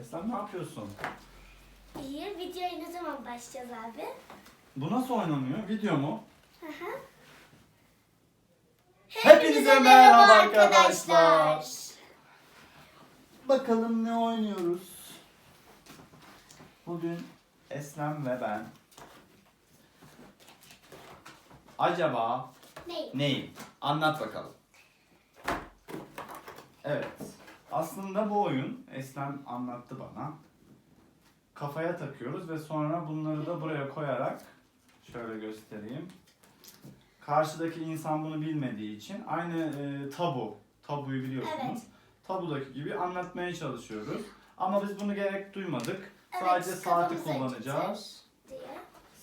Eslem ne yapıyorsun? İyi. Videoya ne zaman başlayacağız abi? Bu nasıl oynanıyor? Video mu? Hı hı. Hepinize merhaba arkadaşlar. Bakalım ne oynuyoruz? Bugün Eslem ve ben acaba Ne? neyim? Anlat bakalım. Evet. Aslında bu oyun Eslem anlattı bana. Kafaya takıyoruz ve sonra bunları da buraya koyarak şöyle göstereyim. Karşıdaki insan bunu bilmediği için aynı e, tabu, tabuyu biliyorsunuz. Evet. Tabudaki gibi anlatmaya çalışıyoruz. Ama biz bunu gerek duymadık. Sadece saati kullanacağız. diye.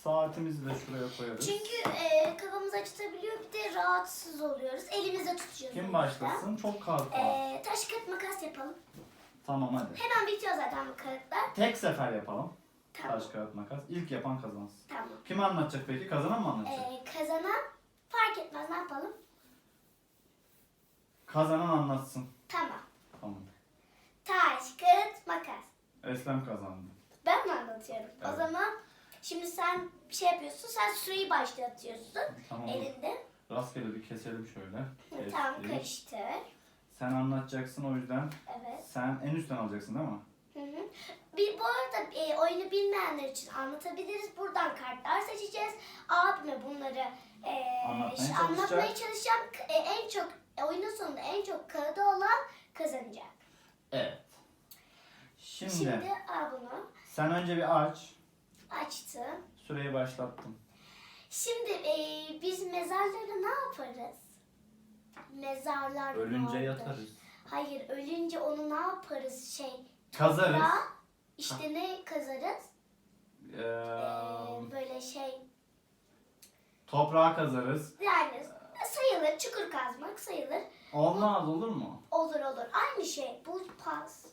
Saatimizi de şuraya koyarız. Çünkü e, kafamızı acıtabiliyor bir de rahatsız oluyoruz. Elimizde tutuyoruz. Kim başlasın? Çok kağıt var. E, taş kağıt makas yapalım. Tamam hadi. Hemen bitiyor zaten bu kağıtlar. Tek sefer yapalım. Tamam. Taş kağıt makas. İlk yapan kazansın. Tamam. Kim anlatacak peki? Kazanan mı anlatacak? E, kazanan fark etmez ne yapalım? Kazanan anlatsın. Tamam. Tamam. Taş, kağıt, makas. Eslem kazandı. Ben mi anlatıyorum? O Evet. zaman şimdi sen bir şey yapıyorsun. Sen süreyi başlatıyorsun Tamam. elinde. Rastgele bir keselim şöyle. Hı, Tamam Kestik. karıştır. Sen anlatacaksın o yüzden Evet. sen en üstten alacaksın değil mi? Hı hı. Bir bu arada e, oyunu bilmeyenler için anlatabiliriz. Buradan kartlar seçeceğiz. Abime bunları e, Anlatmaya şey- çalışacak. anlatmaya çalışacağım. K- e, en çok e, oyunun sonunda en çok kağıdı olan kazanacak. Evet. Şimdi, Şimdi al bunu. sen önce bir aç. Açtım. Süreyi başlattım. Şimdi e, biz mezarlara ne yaparız? Mezarlar Ölünce vardır. yatarız. Hayır ölünce onu ne yaparız şey? Kazarız. toprağa, İşte ne kazarız? Ee, Ee, böyle şey toprağa kazarız. yani sayılır çukur kazmak sayılır. Olmaz olur mu? Olur olur aynı şey bu pas.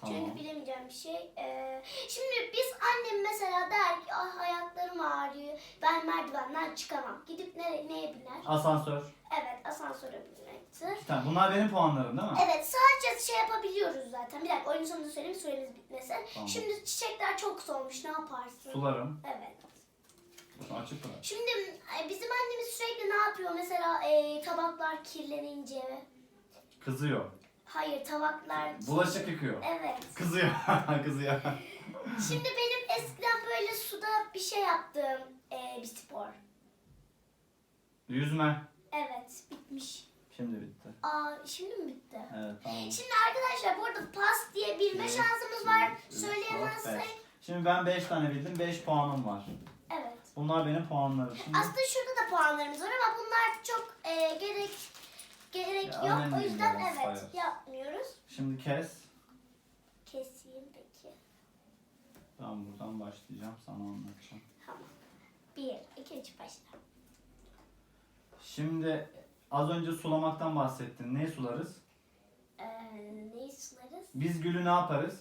Tamam. Çünkü bilemeyeceğim bir şey. Ee, şimdi biz annem mesela der ki ah ayaklarım ağrıyor ben merdivenden çıkamam. Gidip ne, neye biner? Asansör. Evet asansöre binmektir. Tane. Bunlar benim puanlarım değil mi? Evet sadece şey yapabiliyoruz zaten. Bir dakika oyunun sonunda söyleyeyim süremiz bitmesin. Tamam. Şimdi çiçekler çok solmuş ne yaparsın? Sularım. Evet. Açık bırak. Şimdi e, bizim annemiz sürekli ne yapıyor? Mesela e, tabaklar kirlenince. Kızıyor. Hayır tabaklar... Bulaşık yıkıyor. Evet. Kızıyor. Kızıyor. Şimdi benim bir şey yaptığım e, bir spor. Yüzme. Evet bitmiş. Şimdi bitti. Aa şimdi mi bitti? Evet tamam. Şimdi arkadaşlar burada pas diye bilme Bir, şansımız var. üç, dört, beş. Söyleyemezsek. Şimdi ben 5 tane bildim. 5 puanım var. Evet. Bunlar benim puanlarım. Şimdi Aslında şurada da puanlarımız var ama bunlar çok e, gerek gerek Ya, yok. önemli O yüzden evet sayar. yapmıyoruz. Şimdi kes. Keseyim peki. Ben buradan başlayacağım. Sana anlatacağım. Tamam. Bir, iki, üç başla. Şimdi az önce sulamaktan bahsettin. Ne sularız? Ee, neyi sularız? Biz gülü ne yaparız?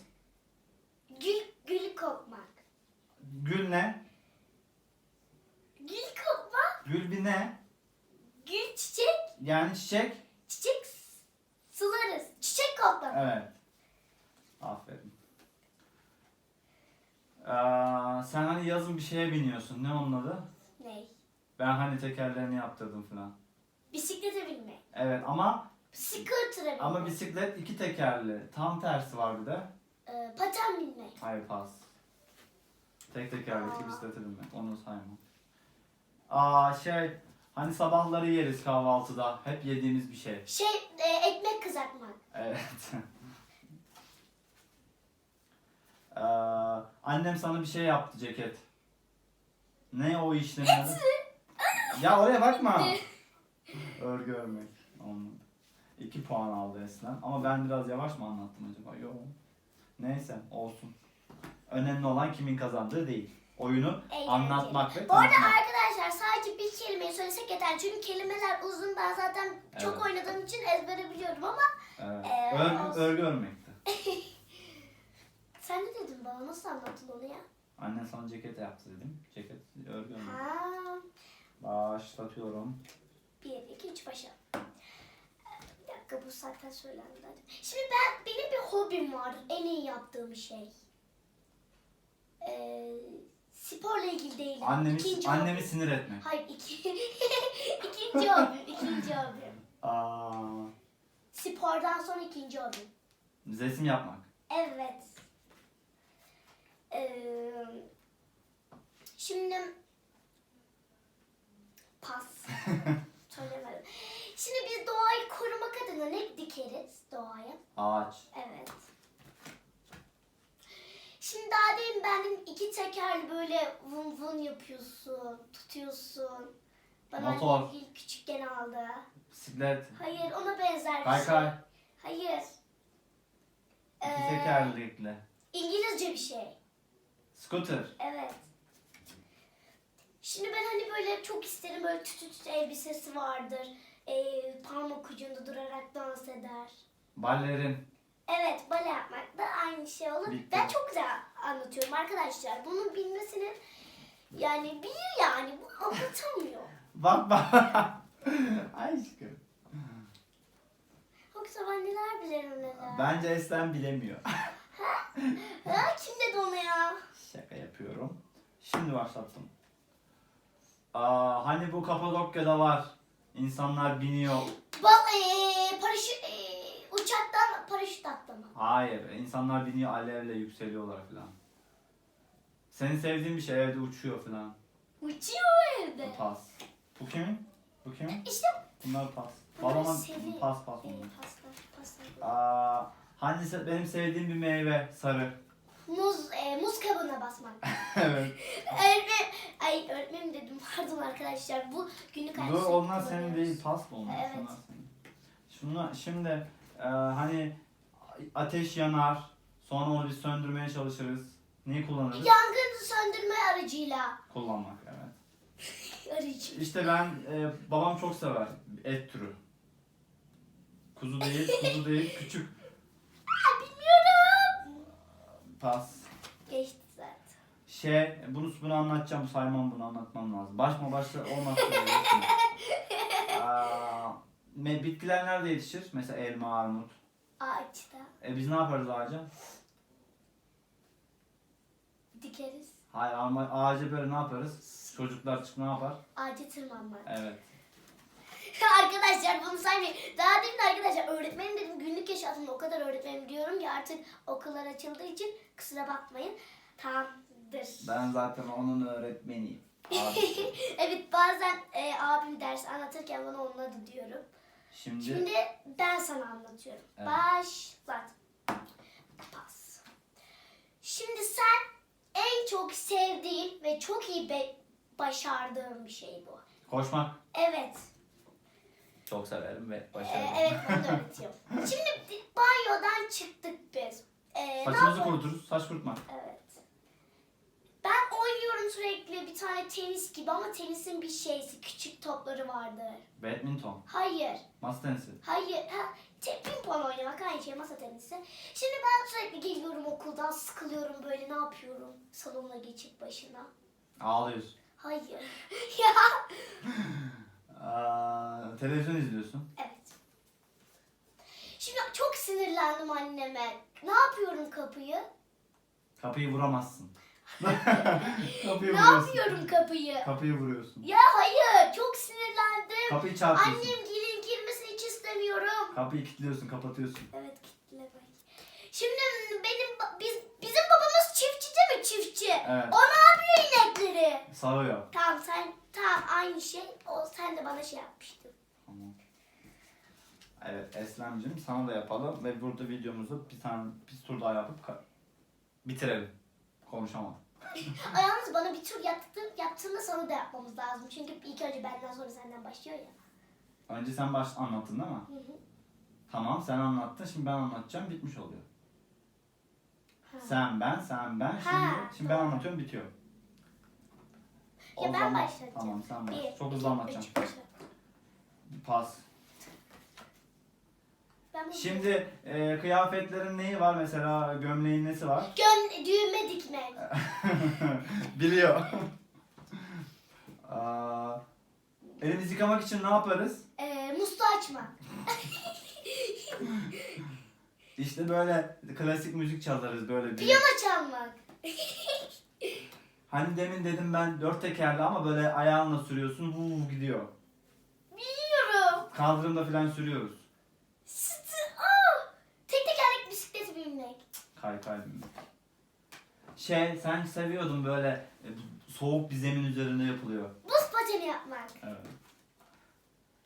Gül, gül kokmak. Gül ne? Gül kokmak, Gül bir ne? gül çiçek, Yani çiçek. çiçek sularız. Çiçek koklamak. Evet. Aferin. Ee, sen hani yazın bir şeye biniyorsun. Ne onun adı? Ney? Ben hani tekerlerini yaptırdım falan. Bisiklete binmek. Evet ama Scooter'a binmek. ama bisiklet iki tekerli. Tam tersi var bir de. Ee, paten binmek. Hayır pas. Tek tekerlekli Aa. bisiklete binmek. Onu saymam. Aa şey hani sabahları yeriz kahvaltıda. Hep yediğimiz bir şey. Şey, e, ekmek kızartmak. Evet. Ee, annem sana bir şey yaptı ceket. Ne o işlemin adı? Ya oraya bakma. Örgü örmek. Olmadı. İki puan aldı Eslem. Ama ben biraz yavaş mı anlattım acaba? Yok. Neyse olsun. Önemli olan kimin kazandığı değil. Oyunu Eğlenceli. anlatmak ve Bu arada tanıtmak. arkadaşlar sadece bir kelimeyi söylesek yeter. Çünkü kelimeler uzun. Ben zaten çok Evet. oynadığım için ezbere biliyorum ama Evet. Ee, Örgü, olsun. örgü örmekti. Dedin bana? Nasıl anlattın onu ya? Annen sana ceket yaptı dedim. Ceket örgü. Ha, Başlatıyorum. bir, iki, üç başa. Bir dakika. bu zaten söylendi. Şimdi ben benim bir hobim var. En iyi yaptığım şey. Ee, sporla ilgili değil. Annemi, İkinci annemi hobim. sinir etme. Hayır iki, ikinci hobim. ikinci hobim. Aa, Spordan sonra ikinci hobim. resim yapmak. Evet. Ee, şimdi pas. Söylemedim. Şimdi biz doğayı korumak adına ne dikeriz doğaya? Ağaç. Evet. Şimdi daha demin benim iki tekerli böyle vın vın yapıyorsun, tutuyorsun. Bana Motor. ilk küçükken aldı. Bisiklet. Hayır ona benzer bir şey. Kaykay. Hayır. İki Ee, tekerlekli. İngilizce bir şey. Scooter. Evet. Şimdi ben hani böyle çok isterim böyle tütü tütü elbisesi vardır. Ee, parmak ucunda durarak dans eder. Ballerin. Evet bale yapmak da aynı şey olur. Bitti. Ben çok güzel anlatıyorum arkadaşlar. Bunun bilmesinin yani bilir yani bu anlatamıyor. Bak bak. Aşkım. Yoksa ben neler bilirim neler. Bence Eslem bilemiyor. Ha, kim dedi onu ya? Yapıyorum. Şimdi başlattım. Aa, hani bu Kapadokya'da var. İnsanlar biniyor. Bak ee, paraşüt ee, uçaktan paraşüt atlama. Hayır, insanlar biniyor alevle yükseliyorlar falan. Senin sevdiğin bir şey evde uçuyor falan. Uçuyor evde. Bu pas. Bu kimin? Bu kimin? İşte Bunlar pas. Bunlar Balama sevi- pas pas ee, bunlar. paslar paslar. Aa, hani se- benim sevdiğim bir meyve sarı. Muz, ee, muz kabuğuna basmak. evet. Öğretmen, ay öğretmenim dedim pardon arkadaşlar bu günlük Bu hayatı onlar senin kullanıyoruz. değil pas mı onlar? Evet. Senin. Şunlar, şimdi e, hani ateş yanar. Sonra onu bir söndürmeye çalışırız. Neyi kullanırız? Yangın söndürme aracıyla. Kullanmak evet. Aracı. İşte ben e, babam çok sever et türü. Kuzu değil, kuzu değil, küçük. Aa, bilmiyorum. Pas. Geçti zaten. Şey, bunu bunu anlatacağım, saymam bunu anlatmam lazım. Başma başla olmaz. Aa, me- bitkiler nerede yetişir? Mesela elma, armut. Ağaçta E biz ne yaparız ağaca? dikeriz. Hayır ama ağaca böyle ne yaparız? Çocuklar çık ne yapar? Ağaca tırmanmak. Evet. arkadaşlar bunu saymayın. Daha demin arkadaşlar öğretmenim dedim günlük yaşantımda o kadar öğretmenim diyorum ki artık okullar açıldığı için kusura bakmayın. Tamamdır. Ben zaten onun öğretmeniyim. Evet bazen e, abim ders anlatırken bana onun adı diyorum. Şimdi, Şimdi ben sana anlatıyorum. Evet. Başlat. Pas. Şimdi sen en çok sevdiğin ve çok iyi başardığın bir şey bu. koşmak Evet. Çok severim ve Ee, başarırım. evet ben de öğretiyorum. Şimdi banyodan çıktık biz. Ee, Saçımızı yapalım? kuruturuz, saç kurutmak. Evet. Ben oynuyorum sürekli bir tane tenis gibi ama tenisin bir şeysi küçük topları vardır. Badminton, Hayır. masa tenisi. Hayır. Ha, te- pimpon oynamak aynı şey masa tenisi. Şimdi ben sürekli geliyorum okuldan sıkılıyorum böyle ne yapıyorum? Salona geçip başına. Ağlıyorsun. Hayır. ya. Aa, televizyon izliyorsun. Evet. Şimdi çok sinirlendim anneme. Ne yapıyorum kapıyı? Kapıyı vuramazsın. Kapıyı Ne vuruyorsun. yapıyorum kapıyı? Kapıyı vuruyorsun. Ya hayır çok sinirlendim. Kapıyı çarpıyorsun. Annem gelin girmesini hiç istemiyorum. Kapıyı kilitliyorsun, kapatıyorsun. Evet kitlemek. Şimdi benim ba- biz bizim babamız çiftçi değil mi çiftçi? Evet. O ne yapıyor inekleri? Sağıyor. Tamam sen tamam aynı şey. O sen de bana şey yapmıştın. Evet Eslem'cim sana da yapalım ve burada videomuzu bir tane bir tur daha yapıp ka- bitirelim. Konuşamadım. Ay, Yalnız bana bir tur yaptın, yaptığında sana da yapmamız lazım. Çünkü ilk önce benden sonra senden başlıyor ya. Önce sen baş anlattın değil mi? Hı hı. Tamam sen anlattın şimdi ben anlatacağım bitmiş oluyor. Ha. Sen ben sen ben şimdi Ha, şimdi ben tamam. anlatıyorum bitiyor. Ya ben başlatacağım. Tamam sen Bir, başla. Çok iki, hızlı anlatacağım. üç, başla. Pas. Ben Şimdi e, kıyafetlerin neyi var mesela gömleğin nesi var? Göm, düğme dikmek. Biliyor. Aa, elimizi yıkamak için ne yaparız? Ee, musluğu açmak. İşte böyle klasik müzik çalarız böyle bir. Piyano çalmak. Hani demin dedim ben dört tekerli ama böyle ayağınla sürüyorsun vuv gidiyor. Biliyorum. Kaldırımda falan sürüyoruz. Sıtı. Aa, tek tekerlek bisikleti binmek. Kay kay binmek. Şey sen seviyordun böyle e, soğuk bir zemin üzerinde yapılıyor. Buz pateni yapmak. Evet.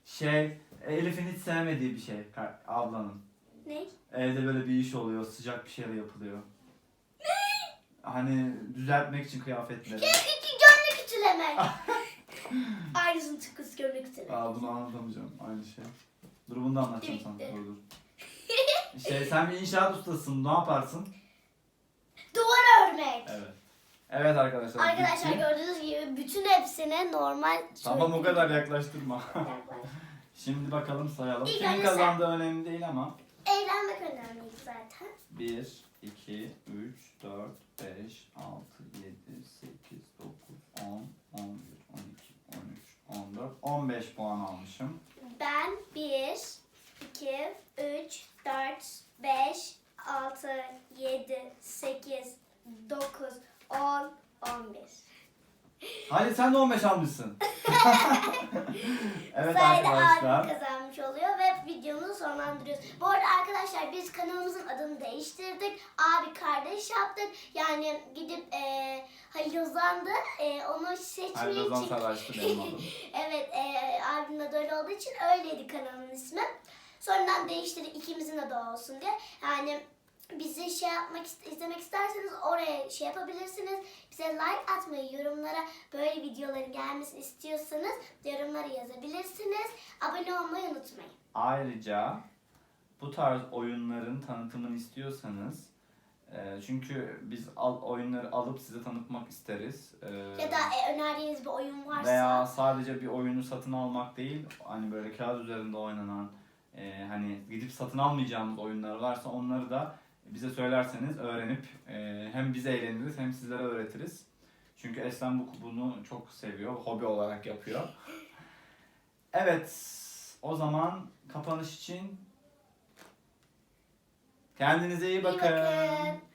Şey Elif'in hiç sevmediği bir şey ka- ablanın. Ne? Evde böyle bir iş oluyor sıcak bir şeyler yapılıyor. Hani düzeltmek için kıyafetleri. İki gömlek ütülemek. Aynısını tıkız gömlek ütülemek. Aa bunu anlatamayacağım aynı şey. Dur bunu da anlatacağım sana. Dur dur. Şey sen bir inşaat ustasısın ne yaparsın? Duvar örmek. Evet. Evet arkadaşlar. Arkadaşlar bitti. gördüğünüz gibi bütün hepsine normal Tamam o kadar yaklaştırma. Yaklaş. Şimdi bakalım sayalım. İlk Kimin önce sen. kazandığı önemli değil ama. Eğlenmek önemli zaten. 1, 2, 3, 4, 5, 6, 7, 8, 9, 10, 11, 12, 13, 14, 15 puan almışım. Ben 1, 2, 3, 4, 5, 6, 7, 8, 9, 10, 11. Hadi sen de 15 almışsın. evet Sayede arkadaşlar. abim kazanmış oluyor ve videomuzu sonlandırıyoruz. Bu arada arkadaşlar biz kanalımızın adını değiştirdik. Abi kardeş yaptık. Yani gidip e, Halil Ozan'dı. E, onu seçmeyi Hayır Ozan benim adım. evet, e, abimin adı öyle olduğu için öyleydi kanalın ismi. Sonradan değiştirdik ikimizin adı olsun diye. Yani bizi şey yapmak izlemek isterseniz oraya şey yapabilirsiniz. Bize like atmayı, yorumlara böyle videoların gelmesini istiyorsanız yorumlara yazabilirsiniz. Abone olmayı unutmayın. Ayrıca bu tarz oyunların tanıtımını istiyorsanız e, çünkü biz al, oyunları alıp size tanıtmak isteriz. E, Ya da e, önerdiğiniz bir oyun varsa veya sadece bir oyunu satın almak değil, hani böyle kağıt üzerinde oynanan, e, hani gidip satın almayacağımız oyunlar varsa onları da bize söylerseniz öğrenip e, hem biz eğleniriz hem sizlere öğretiriz. Çünkü Eslem bu bunu çok seviyor, hobi olarak yapıyor. Evet, o zaman kapanış için kendinize iyi iyi bakın. bakın.